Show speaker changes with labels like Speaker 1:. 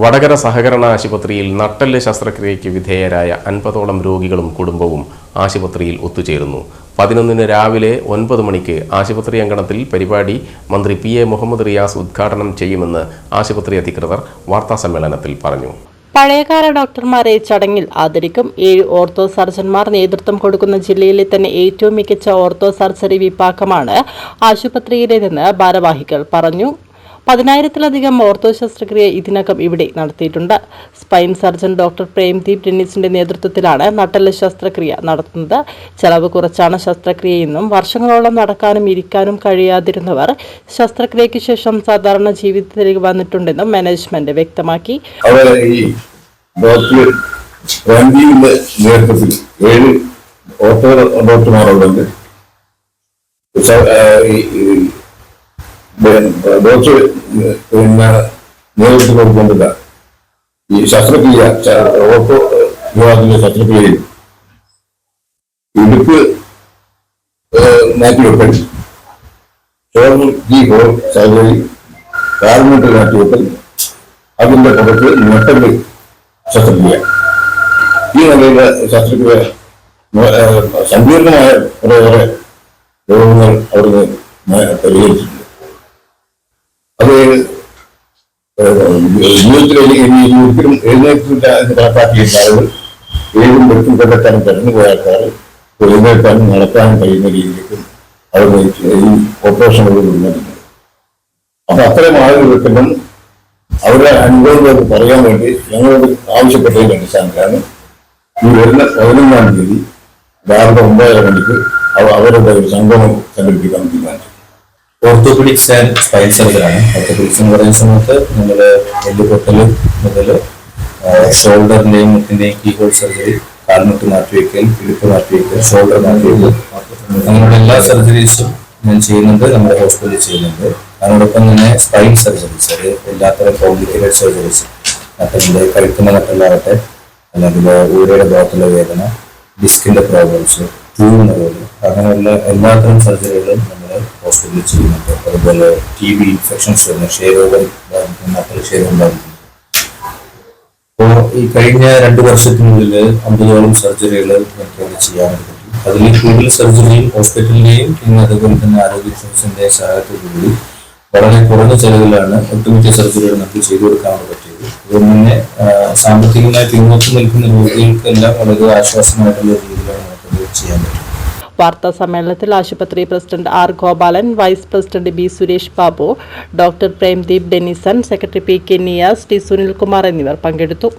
Speaker 1: വടകര സഹകരണ ആശുപത്രിയിൽ നട്ടൽ ശസ്ത്രക്രിയയ്ക്ക് വിധേയരായ അൻപതോളം രോഗികളും കുടുംബവും ആശുപത്രിയിൽ ഒത്തുചേരുന്നു. പതിനൊന്നിന് രാവിലെ ഒൻപത് മണിക്ക് ആശുപത്രി അങ്കണത്തിൽ പരിപാടി മന്ത്രി പി എ മുഹമ്മദ് റിയാസ് ഉദ്ഘാടനം ചെയ്യുമെന്ന് ആശുപത്രി അധികൃതർ വാർത്താസമ്മേളനത്തിൽ പറഞ്ഞു.
Speaker 2: പഴയകാല ഡോക്ടർമാരെ ചടങ്ങിൽ ആദരിക്കും. ഏഴ് ഓർത്തോ സർജന്മാർ നേതൃത്വം കൊടുക്കുന്ന ജില്ലയിലെ തന്നെ ഏറ്റവും മികച്ച ഓർത്തോ സർജറി വിഭാഗമാണ് ആശുപത്രിയിലേതെന്ന് ഭാരവാഹികൾ പറഞ്ഞു. പതിനായിരത്തിലധികം ഓർത്തോ ശസ്ത്രക്രിയ ഇതിനകം ഇവിടെ നടത്തിയിട്ടുണ്ട്. സ്പൈൻ സർജൻ ഡോക്ടർ പ്രേംദീപ് ഡെന്നിസിന്റെ നേതൃത്വത്തിലാണ് നട്ടൽ ശസ്ത്രക്രിയ നടത്തുന്നത്. ചെലവ് കുറച്ചാണ് ശസ്ത്രക്രിയയെന്നും വർഷങ്ങളോളം നടക്കാനും ഇരിക്കാനും കഴിയാതിരുന്നവർ ശസ്ത്രക്രിയയ്ക്ക് ശേഷം സാധാരണ ജീവിതത്തിലേക്ക് വന്നിട്ടുണ്ടെന്നും മാനേജ്മെന്റ് വ്യക്തമാക്കി.
Speaker 3: ഏഴ് ഓട്ടോ ഈ ഡോക്ടർ പിന്നെ നേതൃത്വം കൊടുക്കേണ്ടത് ഈ ശസ്ത്രക്രിയ ഓട്ടോ വിഭാഗത്തിലെ ശസ്ത്രക്രിയയിൽ ഇടുപ്പ് മാറ്റിവെക്കൽ ഷോർമൽ ജി ഹോൾ സർജറി കാർമെന്റ് മാറ്റിവെക്കൽ അതിന്റെ പുറത്ത് നെട്ടൽ ശസ്ത്രക്രിയ ഈ നിലയിലെ ശസ്ത്രക്രിയ സങ്കീർണമായ കുറേയേറെ രോഗങ്ങൾ അവിടുന്ന് പരിഹരിച്ചിട്ടുണ്ട് അത് ഏഹ്, ജീവിതത്തിൽ ഒരിക്കലും ഏതും വെട്ടും കണ്ടെത്താനും കടന്നുപോയ ആൾക്കാർ എഴുന്നേൽക്കാനും നടക്കാനും കഴിയുന്ന രീതിയിലേക്കും അവർ ഈ ഓപ്പറേഷനുകൾ മുന്നേറുന്നത് അപ്പൊ അത്തരം ആളുകൾക്കെല്ലാം അവരുടെ അനുഭവങ്ങൾ പറയാൻ വേണ്ടി ഞങ്ങളോട് ആവശ്യപ്പെട്ടതിന്റെ അടിസ്ഥാനത്തിലാണ് ഈ വരുന്ന പതിനൊന്നാം തീയതി രാവിലെ ഒമ്പതര മണിക്ക് അവരുടെ ഒരു സംഗമം സംഘടിപ്പിക്കാൻ തീരുമാനിച്ചു
Speaker 4: ഓർത്തോപെഡിക്സ് ആൻഡ് സ്പൈൻ സർജറാണ് ഓർത്തോപെഡിക്സ് എന്ന് പറയുന്ന സമയത്ത് നമ്മൾ എല്ലുപൊട്ടലും പൊട്ടൽ മുതൽ ഷോൾഡറിന്റെയും മുട്ടിന്റെയും കീഹോൾ സർജറി കാൽമുട്ട് മാറ്റിവെക്കൽ ഇടുപ്പ് മാറ്റിവെക്കൽ ഷോൾഡർ മാറ്റിവെക്കൽ അങ്ങനെയുള്ള എല്ലാ സർജറീസും ഞാൻ ചെയ്യുന്നുണ്ട് നമ്മുടെ ഹോസ്പിറ്റലിൽ ചെയ്യുന്നുണ്ട്. അതിനോടൊപ്പം തന്നെ സ്പൈൻ സർജറീസ് അത് എല്ലാത്തരം കോംപ്ലിക്കേറ്റഡ് സർജറീസ് നട്ടലിന്റെ കഴുത്തിന്റെ നട്ടലാവട്ടെ അല്ലെങ്കിൽ ഊരയുടെ ഭാഗത്തുള്ള വേദന ഡിസ്കിന്റെ പ്രോബ്ലംസ് ട്യൂബിന്റെ പ്രോബ്ലം അങ്ങനെയുള്ള എല്ലാത്തരം സർജറികളും ഹോസ്പിറ്റലിൽ ചെയ്യുന്നുണ്ട്. അതുപോലെ ടി ബി ഇൻഫെക്ഷൻസ് വരുന്ന ക്ഷയരോഗം ബാധിക്കുന്ന നട്ടൽ ക്ഷയരോഗം ബാധിക്കുന്നു. അപ്പോൾ ഈ കഴിഞ്ഞ രണ്ട് വർഷത്തിനുള്ളിൽ അമ്പതോളം സർജറികൾ നമുക്ക് ചെയ്യാനായിട്ട് പറ്റി. അതിൽ കൂടുതൽ സർജറിയും ഹോസ്പിറ്റലിന്റെയും പിന്നെ അതുപോലെ തന്നെ ആരോഗ്യ ഇൻഷുറൻസിന്റെ സഹായത്തോടുകൂടി വളരെ കുറഞ്ഞ ചെലവിലാണ് ഒട്ടുമിക്ക സർജറികൾ നമുക്ക് ചെയ്തു കൊടുക്കാൻ പറ്റിയത്. അതുകൊണ്ട് തന്നെ സാമ്പത്തികമായി പിന്നോട്ട് നിൽക്കുന്ന രോഗികൾക്കെല്ലാം വളരെ ആശ്വാസമായിട്ടുള്ള
Speaker 2: വാർത്താ സമ്മേളനത്തിൽ ആശുപത്രി president R Gopalan vice president B Suresh Babu doctor Premdeep Denison secretary P K Niyas T Sunilkumar എന്നിവർ പങ്കെടുത്തു.